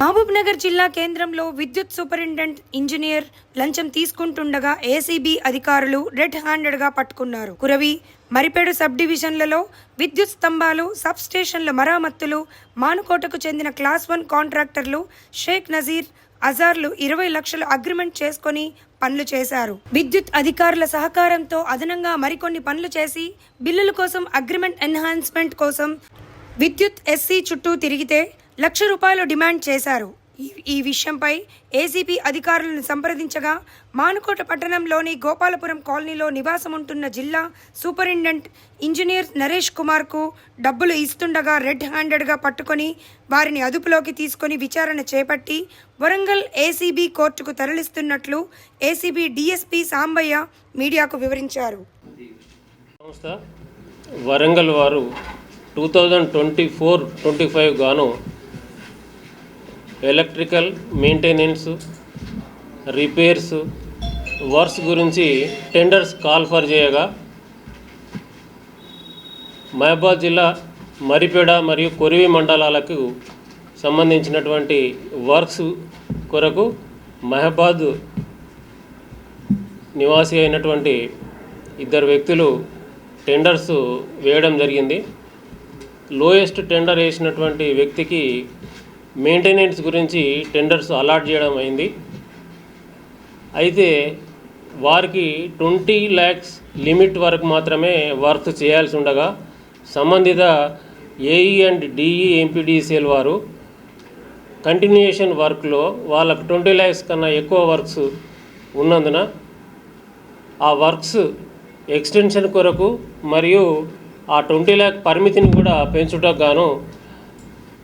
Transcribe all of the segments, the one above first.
మహబూబ్నగర్ జిల్లా కేంద్రంలో విద్యుత్ సూపరింటెండెంట్ ఇంజనీర్ లంచం తీసుకుంటుండగా ఏసీబీ అధికారులు రెడ్ హ్యాండెడ్గా పట్టుకున్నారు. కురవి మరిపేడు సబ్ డివిజన్లలో విద్యుత్ స్తంభాలు సబ్ స్టేషన్ల మరామత్తులు మానుకోటకు చెందిన క్లాస్ వన్ కాంట్రాక్టర్లు షేక్ నజీర్ అజార్లు ఇరవై లక్షలు అగ్రిమెంట్ చేసుకొని పనులు చేశారు. విద్యుత్ అధికారుల సహకారంతో అదనంగా మరికొన్ని పనులు చేసి బిల్లుల కోసం అగ్రిమెంట్ ఎన్హాన్స్మెంట్ కోసం విద్యుత్ ఎస్సీ చుట్టూ తిరిగితే లక్ష రూపాయలు డిమాండ్ చేశారు. ఈ విషయంపై ఏసీపీ అధికారులను సంప్రదించగా మానుకోట పట్టణంలోని గోపాలపురం కాలనీలో నివాసం ఉంటున్న జిల్లా సూపరింటెండెంట్ ఇంజనీర్ నరేష్ కుమార్కు డబ్బులు ఇస్తుండగా రెడ్ హ్యాండెడ్గా పట్టుకొని వారిని అదుపులోకి తీసుకొని విచారణ చేపట్టి వరంగల్ ఏసీబీ కోర్టుకు తరలిస్తున్నట్లు ఏసీబీ డీఎస్పీ సాంబయ్య మీడియాకు వివరించారు. వరంగల్ వారు two thousand twenty four twenty five గాను ఎలక్ట్రికల్ మెయింటెనెన్స్ రిపేర్స్ వర్క్స్ గురించి టెండర్స్ కాల్ ఫర్ చేయగా మహబాద్ జిల్లా మరిపేడ మరియు కొరివి మండలాలకు సంబంధించినటువంటి వర్క్స్ కొరకు మహబాద్ నివాసి అయినటువంటి ఇద్దరు వ్యక్తులు టెండర్స్ వేయడం జరిగింది. లోయెస్ట్ టెండర్ వేసినటువంటి వ్యక్తికి మెయింటెనెన్స్ గురించి టెండర్స్ అలాట్ చేయడం అయింది. అయితే వారికి ట్వంటీ ల్యాక్స్ లిమిట్ వరకు మాత్రమే వర్క్ చేయాల్సి ఉండగా సంబంధిత ఏఈ అండ్ డిఈ ఎంపీడీసీఎల్ వారు కంటిన్యూయేషన్ వర్క్లో వాళ్ళకు ట్వంటీ ల్యాక్స్ కన్నా ఎక్కువ వర్క్స్ ఉన్నందున ఆ వర్క్స్ ఎక్స్టెన్షన్ కొరకు మరియు ఆ ట్వంటీ ల్యాక్ పరిమితిని కూడా పెంచుటకు గాను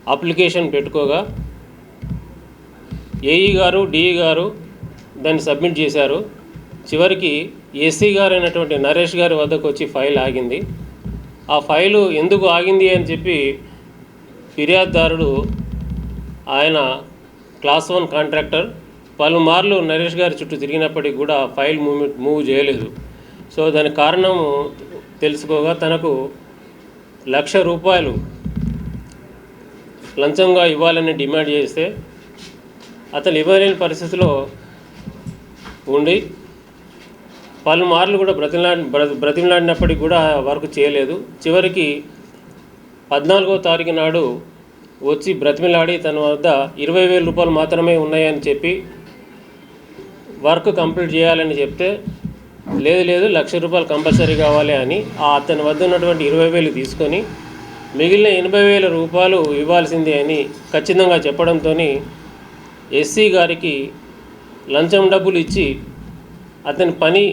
అప్లికేషన్ పెట్టుకోగా ఏఈ గారు డిఈ గారు దాన్ని సబ్మిట్ చేశారు. చివరికి ఎస్సీ గారు అయినటువంటి నరేష్ గారి వద్దకు వచ్చి ఫైల్ ఆగింది. ఆ ఫైలు ఎందుకు ఆగింది అని చెప్పి ఫిర్యాదుదారుడు ఆయన క్లాస్ వన్ కాంట్రాక్టర్ పలుమార్లు నరేష్ గారి చుట్టూ తిరిగినప్పటికీ కూడా ఫైల్ మూవ్మెంట్ మూవ్ చేయలేదు. సో దానికి కారణం తెలుసుకోగా తనకు లక్ష రూపాయలు లంచంగా ఇవ్వాలని డిమాండ్ చేస్తే అతను ఇవ్వలేని పరిస్థితిలో ఉండి పలుమార్లు కూడా బ్రతిమలాడి బ్ర- బ్రతిమలాడినప్పటికీ కూడా వర్క్ చేయలేదు. చివరికి పద్నాలుగో తారీఖు నాడు వచ్చి బ్రతిమలాడి తన వద్ద ఇరవై వేల రూపాయలు మాత్రమే ఉన్నాయని చెప్పి వర్క్ కంప్లీట్ చేయాలని చెప్తే లేదు లేదు లక్ష రూపాయలు కంపల్సరీ కావాలి అని ఆ అతని వద్ద ఉన్నటువంటి ఇరవై వేలు తీసుకొని మిగిలిన ఎనభై వేల రూపాయలు ఇవ్వాల్సిందే అని ఖచ్చితంగా చెప్పడంతో ఎస్సీ గారికి లంచం డబ్బులు ఇచ్చి అతని పని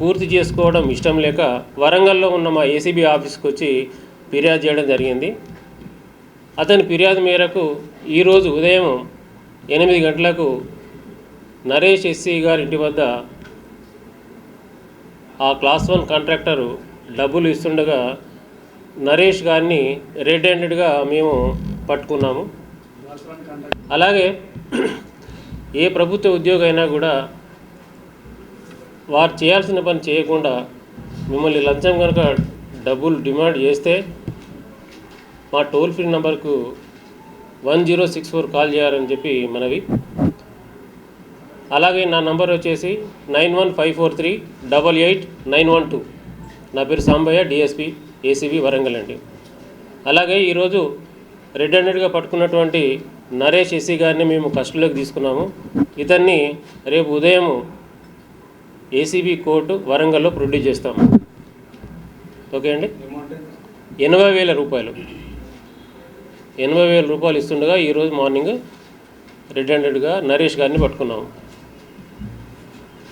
పూర్తి చేసుకోవడం ఇష్టం లేక వరంగల్లో ఉన్న మా ఏసీబీ ఆఫీస్కి వచ్చి ఫిర్యాదు చేయడం జరిగింది. అతని ఫిర్యాదు మేరకు ఈరోజు ఉదయం ఎనిమిది గంటలకు నరేష్ ఎస్సీ గారి ఇంటి వద్ద ఆ క్లాస్ వన్ కాంట్రాక్టరు డబ్బులు ఇస్తుండగా నరేష్ గారిని రెడ్ హ్యాండెడ్గా మేము పట్టుకున్నాము. అలాగే ఏ ప్రభుత్వ ఉద్యోగి అయినా కూడా వారు చేయాల్సిన పని చేయకుండా మిమ్మల్ని లంచం కనుక డబ్బులు డిమాండ్ చేస్తే మా టోల్ ఫ్రీ నెంబర్కు one zero six four call చేయాలని చెప్పి మనవి. అలాగే నా నంబర్ వచ్చేసి nine one five four three double eight nine one two. నా పేరు సాంబయ్య డిఎస్పి ఏసీబీ వరంగల్ అండి. అలాగే ఈరోజు రెడ్ హ్యాండెడ్గా పట్టుకున్నటువంటి నరేష్ ఎస్సీ గారిని మేము కస్టడీలోకి తీసుకున్నాము. ఇతన్ని రేపు ఉదయం ఏసీబీ కోర్టు వరంగల్లో ప్రొడ్యూస్ చేస్తాము. ఓకే అండి? ఎనభై వేల రూపాయలు. ఎనభై వేల రూపాయలు ఇస్తుండగా ఈరోజు మార్నింగ్ రెడ్ హ్యాండెడ్గా నరేష్ గారిని పట్టుకున్నాము.